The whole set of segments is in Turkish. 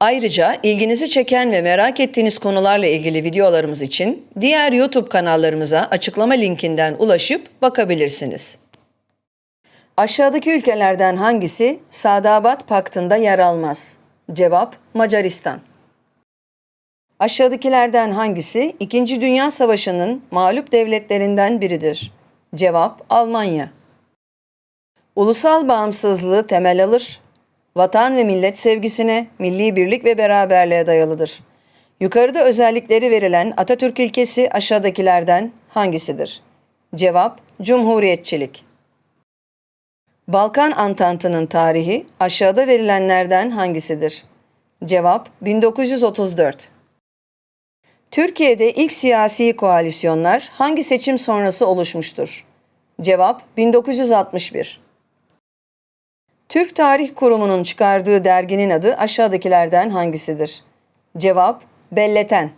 Ayrıca ilginizi çeken ve merak ettiğiniz konularla ilgili videolarımız için diğer YouTube kanallarımıza açıklama linkinden ulaşıp bakabilirsiniz. Aşağıdaki ülkelerden hangisi Sadabat Paktı'nda yer almaz? Cevap Macaristan. Aşağıdakilerden hangisi 2. Dünya Savaşı'nın mağlup devletlerinden biridir? Cevap Almanya. Ulusal bağımsızlığı temel alır. Vatan ve millet sevgisine, milli birlik ve beraberliğe dayalıdır. Yukarıda özellikleri verilen Atatürk ilkesi aşağıdakilerden hangisidir? Cevap Cumhuriyetçilik. Balkan Antantı'nın tarihi aşağıda verilenlerden hangisidir? Cevap 1934. Türkiye'de ilk siyasi koalisyonlar hangi seçim sonrası oluşmuştur? Cevap 1961. Türk Tarih Kurumu'nun çıkardığı derginin adı aşağıdakilerden hangisidir? Cevap Belleten.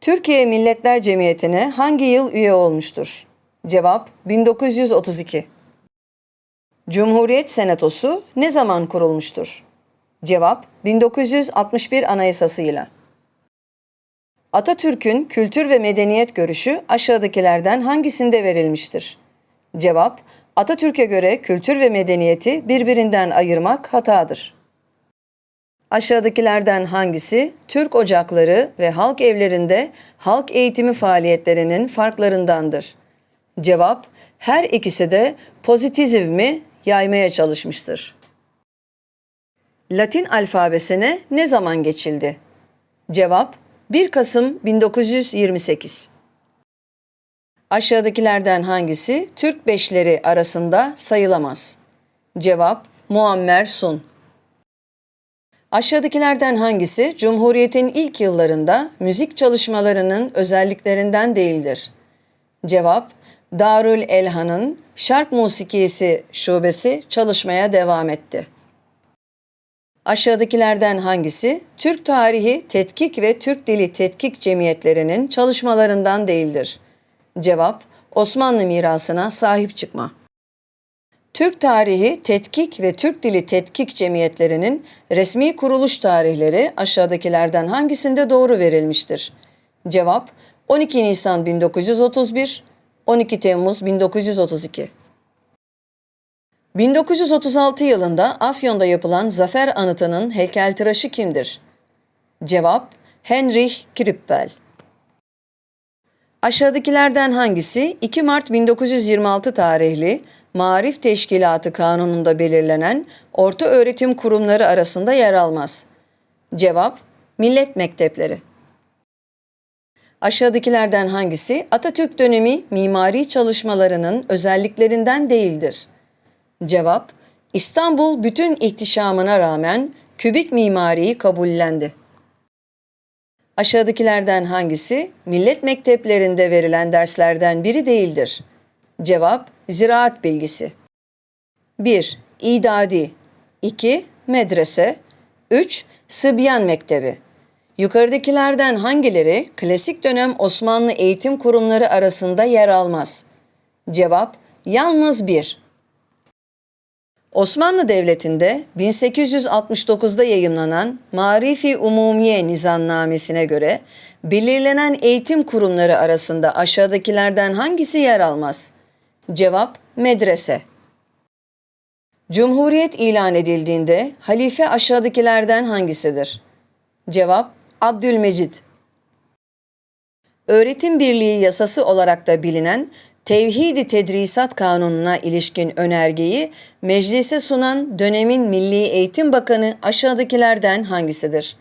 Türkiye Milletler Cemiyeti'ne hangi yıl üye olmuştur? Cevap 1932. Cumhuriyet Senatosu ne zaman kurulmuştur? Cevap 1961 Anayasasıyla. Atatürk'ün kültür ve medeniyet görüşü aşağıdakilerden hangisinde verilmiştir? Cevap Atatürk'e göre kültür ve medeniyeti birbirinden ayırmak hatadır. Aşağıdakilerden hangisi Türk ocakları ve halk evlerinde halk eğitimi faaliyetlerinin farklarındandır? Cevap her ikisi de pozitizmi yaymaya çalışmıştır. Latin alfabesine ne zaman geçildi? Cevap 1 Kasım 1928. Aşağıdakilerden hangisi Türk beşleri arasında sayılamaz? Cevap Muammer Sun. Aşağıdakilerden hangisi Cumhuriyet'in ilk yıllarında müzik çalışmalarının özelliklerinden değildir? Cevap Darül Elhan'ın şark musikisi şubesi çalışmaya devam etti. Aşağıdakilerden hangisi Türk Tarihi Tetkik ve Türk Dili Tetkik Cemiyetlerinin çalışmalarından değildir? Cevap Osmanlı mirasına sahip çıkma. Türk Tarihi Tetkik ve Türk Dili Tetkik Cemiyetlerinin resmi kuruluş tarihleri aşağıdakilerden hangisinde doğru verilmiştir? Cevap 12 Nisan 1931, 12 Temmuz 1932. 1936 yılında Afyon'da yapılan Zafer Anıtı'nın heykeltıraşı kimdir? Cevap Heinrich Krippel. Aşağıdakilerden hangisi 2 Mart 1926 tarihli Marif Teşkilatı Kanunu'nda belirlenen orta öğretim kurumları arasında yer almaz? Cevap Millet Mektepleri. Aşağıdakilerden hangisi Atatürk dönemi mimari çalışmalarının özelliklerinden değildir? Cevap İstanbul bütün ihtişamına rağmen kübik mimariyi kabullendi. Aşağıdakilerden hangisi millet mekteplerinde verilen derslerden biri değildir? Cevap ziraat bilgisi. 1. İdadi 2. Medrese 3. Sıbyan Mektebi Yukarıdakilerden hangileri klasik dönem Osmanlı eğitim kurumları arasında yer almaz? Cevap yalnız 1. Osmanlı Devleti'nde 1869'da yayımlanan Marifi Umumiye Nizamnamesi'ne göre belirlenen eğitim kurumları arasında aşağıdakilerden hangisi yer almaz? Cevap medrese. Cumhuriyet ilan edildiğinde halife aşağıdakilerden hangisidir? Cevap Abdülmecid. Öğretim Birliği yasası olarak da bilinen Tevhidi Tedrisat Kanunu'na ilişkin önergeyi meclise sunan dönemin Milli Eğitim Bakanı aşağıdakilerden hangisidir?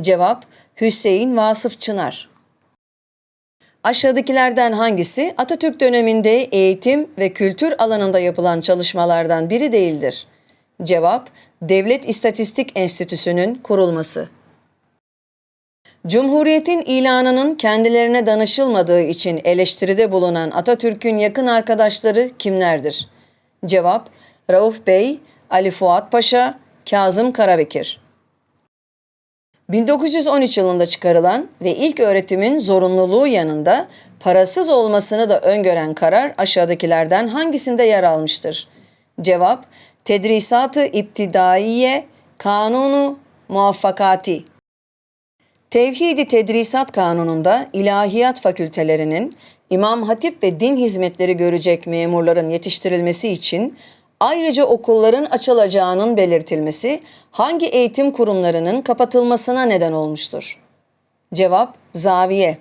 Cevap Hüseyin Vasıf Çınar. Aşağıdakilerden hangisi Atatürk döneminde eğitim ve kültür alanında yapılan çalışmalardan biri değildir? Cevap Devlet İstatistik Enstitüsü'nün kurulması. Cumhuriyetin ilanının kendilerine danışılmadığı için eleştiride bulunan Atatürk'ün yakın arkadaşları kimlerdir? Cevap Rauf Bey, Ali Fuat Paşa, Kazım Karabekir. 1913 yılında çıkarılan ve ilk öğretimin zorunluluğu yanında parasız olmasını da öngören karar aşağıdakilerden hangisinde yer almıştır? Cevap Tedrisat-ı İptidaiye Kanunu Muvaffakati Tevhidi Tedrisat Kanunu'nda ilahiyat fakültelerinin İmam Hatip ve din hizmetleri görecek memurların yetiştirilmesi için ayrıca okulların açılacağının belirtilmesi hangi eğitim kurumlarının kapatılmasına neden olmuştur? Cevap Zaviye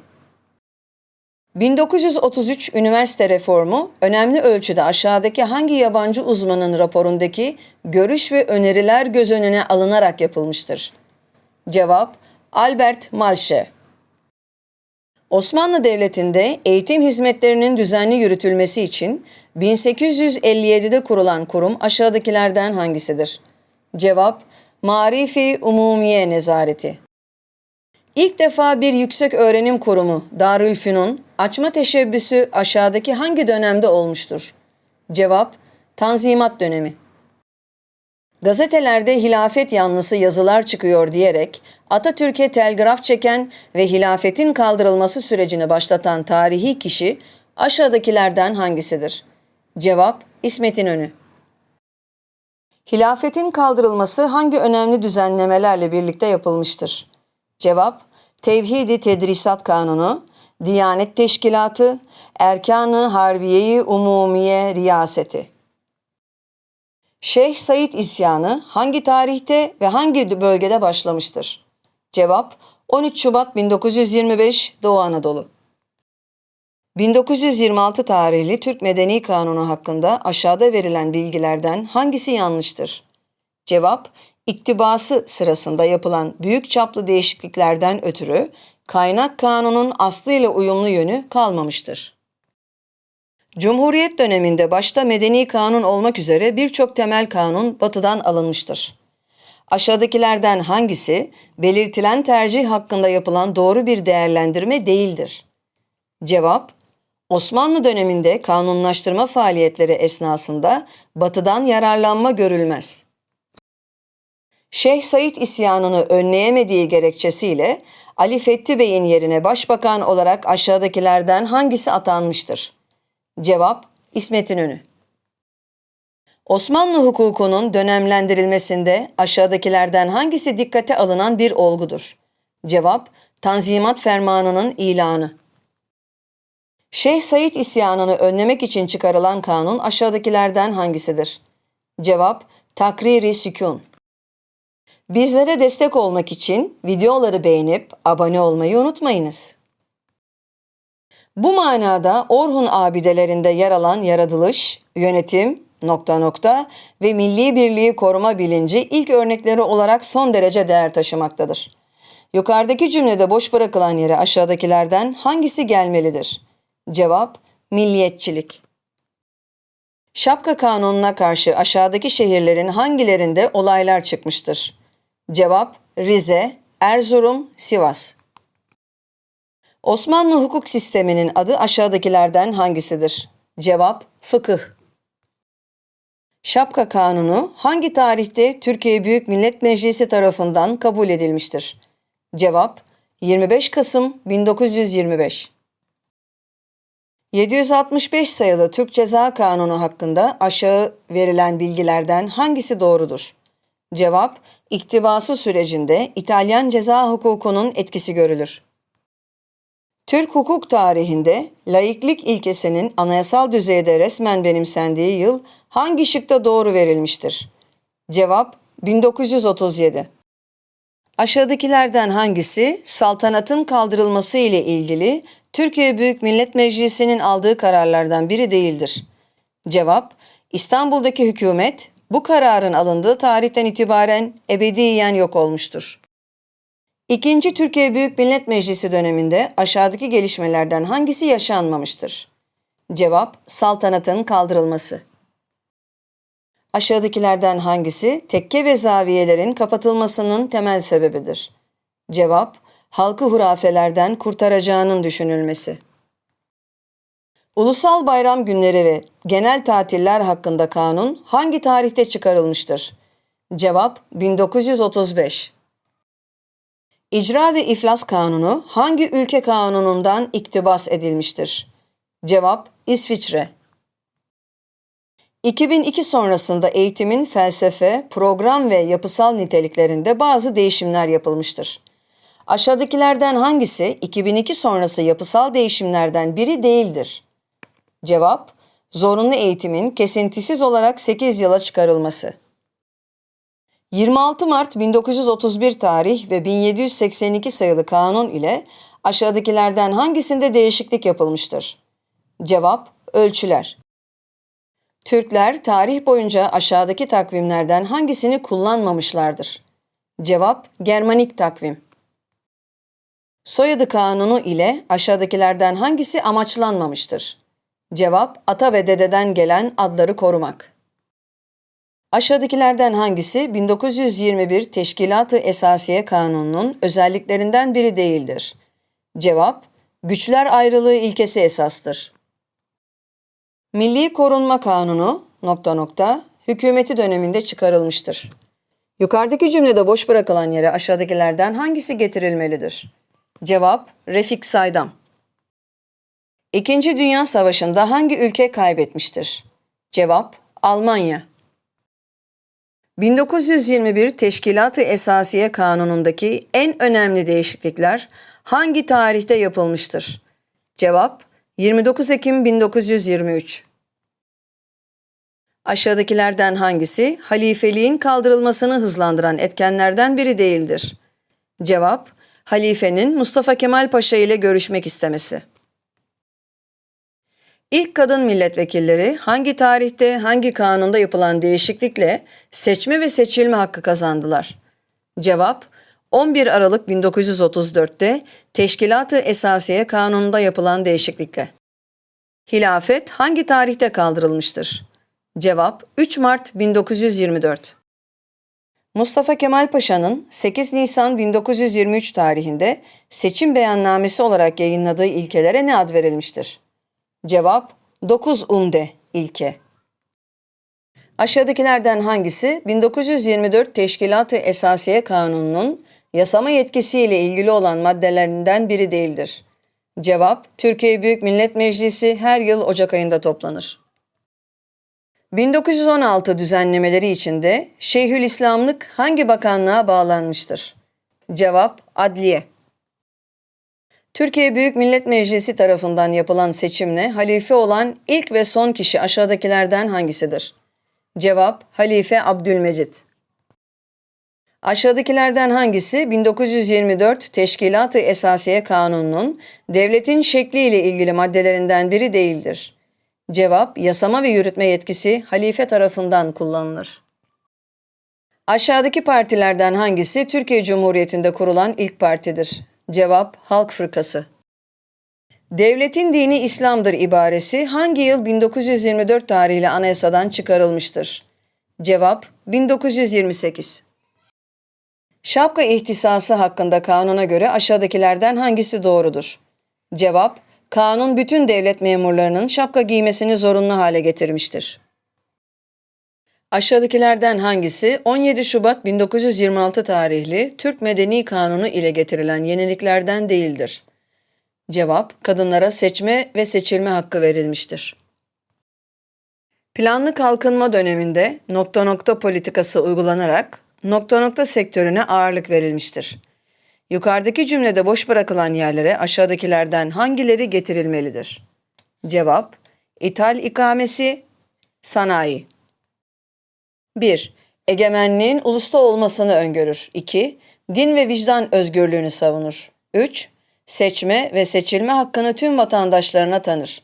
1933 üniversite reformu önemli ölçüde aşağıdaki hangi yabancı uzmanın raporundaki görüş ve öneriler göz önüne alınarak yapılmıştır? Cevap Albert Malşe Osmanlı Devleti'nde eğitim hizmetlerinin düzenli yürütülmesi için 1857'de kurulan kurum aşağıdakilerden hangisidir? Cevap Marifi Umumiye Nezareti İlk defa bir yüksek öğrenim kurumu Darülfünun açma teşebbüsü aşağıdaki hangi dönemde olmuştur? Cevap Tanzimat dönemi. Gazetelerde hilafet yanlısı yazılar çıkıyor diyerek Atatürk'e telgraf çeken ve hilafetin kaldırılması sürecini başlatan tarihi kişi aşağıdakilerden hangisidir? Cevap İsmet İnönü. Hilafetin kaldırılması hangi önemli düzenlemelerle birlikte yapılmıştır? Cevap Tevhidi Tedrisat Kanunu, Diyanet Teşkilatı, Erkanı Harbiyeyi Umumiye Riyaseti. Şeyh Said isyanı hangi tarihte ve hangi bölgede başlamıştır? Cevap 13 Şubat 1925 Doğu Anadolu. 1926 tarihli Türk Medeni Kanunu hakkında aşağıda verilen bilgilerden hangisi yanlıştır? Cevap İktibası sırasında yapılan büyük çaplı değişikliklerden ötürü kaynak kanunun aslıyla uyumlu yönü kalmamıştır. Cumhuriyet döneminde başta medeni kanun olmak üzere birçok temel kanun batıdan alınmıştır. Aşağıdakilerden hangisi belirtilen tercih hakkında yapılan doğru bir değerlendirme değildir? Cevap Osmanlı döneminde kanunlaştırma faaliyetleri esnasında batıdan yararlanma görülmez. Şeyh Said isyanını önleyemediği gerekçesiyle Ali Fethi Bey'in yerine başbakan olarak aşağıdakilerden hangisi atanmıştır? Cevap İsmet İnönü. Osmanlı hukukunun dönemlendirilmesinde aşağıdakilerden hangisi dikkate alınan bir olgudur? Cevap Tanzimat Fermanı'nın ilanı. Şeyh Said isyanını önlemek için çıkarılan kanun aşağıdakilerden hangisidir? Cevap Takriri Sükun. Bizlere destek olmak için videoları beğenip abone olmayı unutmayınız. Bu manada Orhun abidelerinde yer alan yaratılış, yönetim, nokta nokta ve milli birliği koruma bilinci ilk örnekleri olarak son derece değer taşımaktadır. Yukarıdaki cümlede boş bırakılan yere aşağıdakilerden hangisi gelmelidir? Cevap, milliyetçilik. Şapka kanununa karşı aşağıdaki şehirlerin hangilerinde olaylar çıkmıştır? Cevap, Rize, Erzurum, Sivas. Osmanlı hukuk sisteminin adı aşağıdakilerden hangisidir? Cevap fıkıh. Şapka Kanunu hangi tarihte Türkiye Büyük Millet Meclisi tarafından kabul edilmiştir? Cevap 25 Kasım 1925. 765 sayılı Türk Ceza Kanunu hakkında aşağı verilen bilgilerden hangisi doğrudur? Cevap, iktibası sürecinde İtalyan ceza hukukunun etkisi görülür. Türk hukuk tarihinde laiklik ilkesinin anayasal düzeyde resmen benimsendiği yıl hangi şıkta doğru verilmiştir? Cevap 1937. Aşağıdakilerden hangisi saltanatın kaldırılması ile ilgili Türkiye Büyük Millet Meclisi'nin aldığı kararlardan biri değildir? Cevap İstanbul'daki hükümet bu kararın alındığı tarihten itibaren ebediyen yok olmuştur. İkinci Türkiye Büyük Millet Meclisi döneminde aşağıdaki gelişmelerden hangisi yaşanmamıştır? Cevap, saltanatın kaldırılması. Aşağıdakilerden hangisi tekke ve zaviyelerin kapatılmasının temel sebebidir? Cevap, halkı hurafelerden kurtaracağının düşünülmesi. Ulusal bayram günleri ve genel tatiller hakkında kanun hangi tarihte çıkarılmıştır? Cevap 1935. İcra ve İflas Kanunu hangi ülke kanunundan iktibas edilmiştir? Cevap İsviçre. 2002 sonrasında eğitimin felsefe, program ve yapısal niteliklerinde bazı değişimler yapılmıştır. Aşağıdakilerden hangisi 2002 sonrası yapısal değişimlerden biri değildir? Cevap, zorunlu eğitimin kesintisiz olarak 8 yıla çıkarılması. 26 Mart 1931 tarih ve 1782 sayılı kanun ile aşağıdakilerden hangisinde değişiklik yapılmıştır? Cevap, ölçüler. Türkler tarih boyunca aşağıdaki takvimlerden hangisini kullanmamışlardır? Cevap, Germanik takvim. Soyadı kanunu ile aşağıdakilerden hangisi amaçlanmamıştır? Cevap, ata ve dededen gelen adları korumak. Aşağıdakilerden hangisi 1921 Teşkilat-ı Esasiye Kanunu'nun özelliklerinden biri değildir? Cevap, güçler ayrılığı ilkesi esastır. Milli Korunma Kanunu nokta nokta hükümeti döneminde çıkarılmıştır. Yukarıdaki cümlede boş bırakılan yere aşağıdakilerden hangisi getirilmelidir? Cevap, Refik Saydam. İkinci Dünya Savaşı'nda hangi ülke kaybetmiştir? Cevap, Almanya. 1921 Teşkilat-ı Esasiye Kanunu'ndaki en önemli değişiklikler hangi tarihte yapılmıştır? Cevap 29 Ekim 1923. Aşağıdakilerden hangisi halifeliğin kaldırılmasını hızlandıran etkenlerden biri değildir? Cevap halifenin Mustafa Kemal Paşa ile görüşmek istemesi. İlk kadın milletvekilleri hangi tarihte hangi kanunda yapılan değişiklikle seçme ve seçilme hakkı kazandılar? Cevap 11 Aralık 1934'te Teşkilat-ı Esasiye Kanunu'nda yapılan değişiklikle. Hilafet hangi tarihte kaldırılmıştır? Cevap 3 Mart 1924. Mustafa Kemal Paşa'nın 8 Nisan 1923 tarihinde seçim beyannamesi olarak yayınladığı ilkelere ne ad verilmiştir? Cevap 9 umde ilke. Aşağıdakilerden hangisi 1924 Teşkilat-ı Esasiye Kanunu'nun yasama yetkisiyle ilgili olan maddelerinden biri değildir? Cevap Türkiye Büyük Millet Meclisi her yıl Ocak ayında toplanır. 1916 düzenlemeleri içinde Şeyhülislamlık hangi bakanlığa bağlanmıştır? Cevap Adliye. Türkiye Büyük Millet Meclisi tarafından yapılan seçimle halife olan ilk ve son kişi aşağıdakilerden hangisidir? Cevap Halife Abdülmecit. Aşağıdakilerden hangisi 1924 Teşkilat-ı Esasiye Kanunu'nun devletin şekli ile ilgili maddelerinden biri değildir? Cevap yasama ve yürütme yetkisi halife tarafından kullanılır. Aşağıdaki partilerden hangisi Türkiye Cumhuriyeti'nde kurulan ilk partidir? Cevap Halk Fırkası. Devletin dini İslam'dır ibaresi hangi yıl 1924 tarihli anayasadan çıkarılmıştır? Cevap 1928. Şapka ihtisası hakkında kanuna göre aşağıdakilerden hangisi doğrudur? Cevap Kanun bütün devlet memurlarının şapka giymesini zorunlu hale getirmiştir. Aşağıdakilerden hangisi 17 Şubat 1926 tarihli Türk Medeni Kanunu ile getirilen yeniliklerden değildir? Cevap, kadınlara seçme ve seçilme hakkı verilmiştir. Planlı kalkınma döneminde nokta nokta politikası uygulanarak nokta nokta sektörüne ağırlık verilmiştir. Yukarıdaki cümlede boş bırakılan yerlere aşağıdakilerden hangileri getirilmelidir? Cevap, ithal ikamesi, sanayi. 1. Egemenliğin ulusta olmasını öngörür. 2. Din ve vicdan özgürlüğünü savunur. 3. Seçme ve seçilme hakkını tüm vatandaşlarına tanır.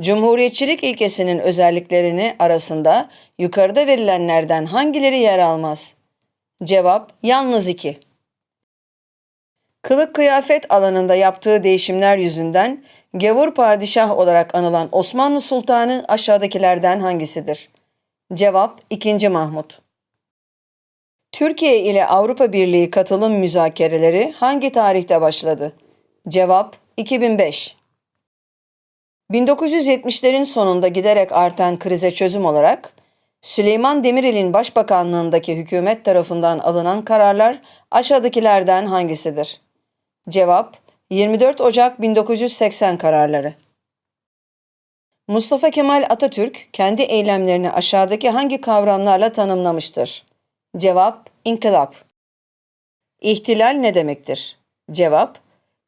Cumhuriyetçilik ilkesinin özelliklerini arasında yukarıda verilenlerden hangileri yer almaz? Cevap yalnız 2. Kılık kıyafet alanında yaptığı değişimler yüzünden gavur padişah olarak anılan Osmanlı Sultanı aşağıdakilerden hangisidir? Cevap 2. Mahmut. Türkiye ile Avrupa Birliği katılım müzakereleri hangi tarihte başladı? Cevap 2005. 1970'lerin sonunda giderek artan krize çözüm olarak Süleyman Demirel'in başbakanlığındaki hükümet tarafından alınan kararlar aşağıdakilerden hangisidir? Cevap 24 Ocak 1980 kararları. Mustafa Kemal Atatürk kendi eylemlerini aşağıdaki hangi kavramlarla tanımlamıştır? Cevap İnkılap. İhtilal ne demektir? Cevap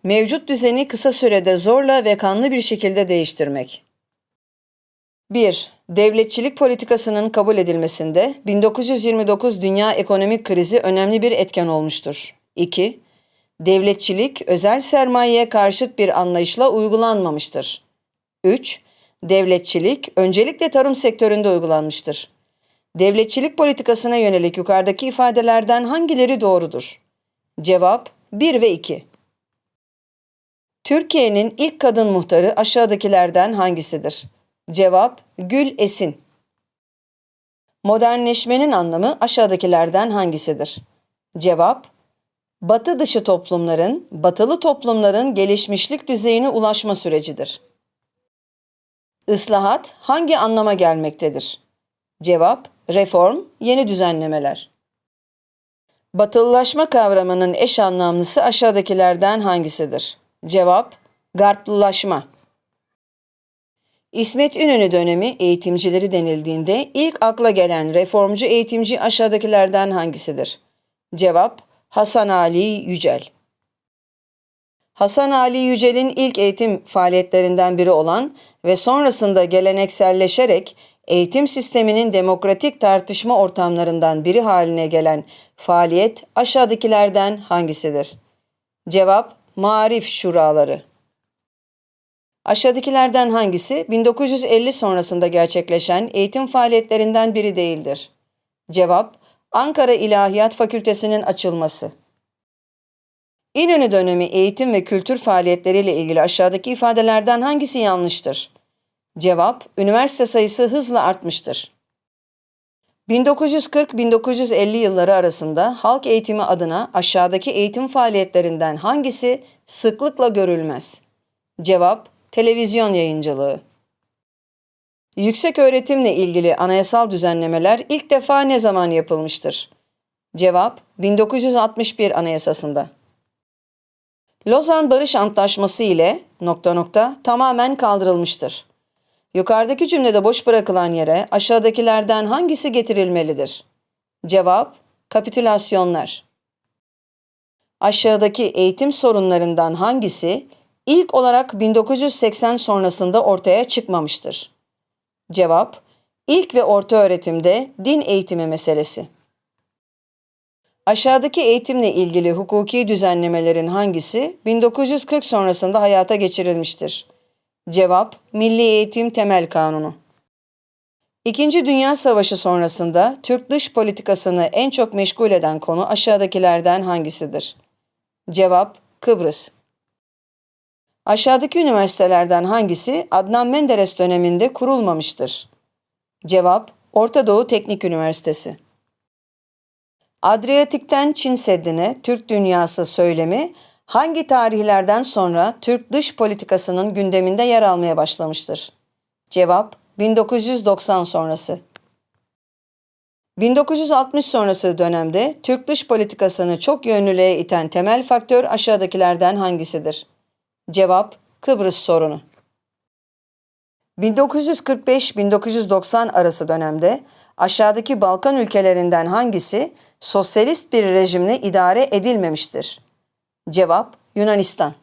Mevcut düzeni kısa sürede zorla ve kanlı bir şekilde değiştirmek. 1. Devletçilik politikasının kabul edilmesinde 1929 dünya ekonomik krizi önemli bir etken olmuştur. 2. Devletçilik özel sermayeye karşıt bir anlayışla uygulanmamıştır. 3. Devletçilik öncelikle tarım sektöründe uygulanmıştır. Devletçilik politikasına yönelik yukarıdaki ifadelerden hangileri doğrudur? Cevap 1 ve 2. Türkiye'nin ilk kadın muhtarı aşağıdakilerden hangisidir? Cevap Gül Esin. Modernleşmenin anlamı aşağıdakilerden hangisidir? Cevap Batı dışı toplumların, batılı toplumların gelişmişlik düzeyine ulaşma sürecidir. Islahat hangi anlama gelmektedir? Cevap Reform, yeni düzenlemeler. Batılılaşma kavramının eş anlamlısı aşağıdakilerden hangisidir? Cevap Garplılaşma. İsmet İnönü dönemi eğitimcileri denildiğinde ilk akla gelen reformcu eğitimci aşağıdakilerden hangisidir? Cevap Hasan Ali Yücel. Hasan Ali Yücel'in ilk eğitim faaliyetlerinden biri olan ve sonrasında gelenekselleşerek eğitim sisteminin demokratik tartışma ortamlarından biri haline gelen faaliyet aşağıdakilerden hangisidir? Cevap Marif Şuraları. Aşağıdakilerden hangisi 1950 sonrasında gerçekleşen eğitim faaliyetlerinden biri değildir? Cevap Ankara İlahiyat Fakültesinin açılması. İnönü dönemi eğitim ve kültür faaliyetleriyle ilgili aşağıdaki ifadelerden hangisi yanlıştır? Cevap, üniversite sayısı hızla artmıştır. 1940-1950 yılları arasında halk eğitimi adına aşağıdaki eğitim faaliyetlerinden hangisi sıklıkla görülmez? Cevap, televizyon yayıncılığı. Yüksek öğretimle ilgili anayasal düzenlemeler ilk defa ne zaman yapılmıştır? Cevap, 1961 Anayasasında. Lozan Barış Antlaşması ile nokta nokta tamamen kaldırılmıştır. Yukarıdaki cümlede boş bırakılan yere aşağıdakilerden hangisi getirilmelidir? Cevap, kapitülasyonlar. Aşağıdaki eğitim sorunlarından hangisi ilk olarak 1980 sonrasında ortaya çıkmamıştır? Cevap, ilk ve orta öğretimde din eğitimi meselesi. Aşağıdaki eğitimle ilgili hukuki düzenlemelerin hangisi 1940 sonrasında hayata geçirilmiştir? Cevap, Milli Eğitim Temel Kanunu. İkinci Dünya Savaşı sonrasında Türk dış politikasını en çok meşgul eden konu aşağıdakilerden hangisidir? Cevap, Kıbrıs. Aşağıdaki üniversitelerden hangisi Adnan Menderes döneminde kurulmamıştır? Cevap, Orta Doğu Teknik Üniversitesi. Adriyatik'ten Çin Seddi'ne Türk dünyası söylemi hangi tarihlerden sonra Türk dış politikasının gündeminde yer almaya başlamıştır? Cevap 1990 sonrası. 1960 sonrası dönemde Türk dış politikasını çok yönlülüğe iten temel faktör aşağıdakilerden hangisidir? Cevap Kıbrıs sorunu. 1945-1990 arası dönemde aşağıdaki Balkan ülkelerinden hangisi sosyalist bir rejimle idare edilmemiştir? Cevap Yunanistan.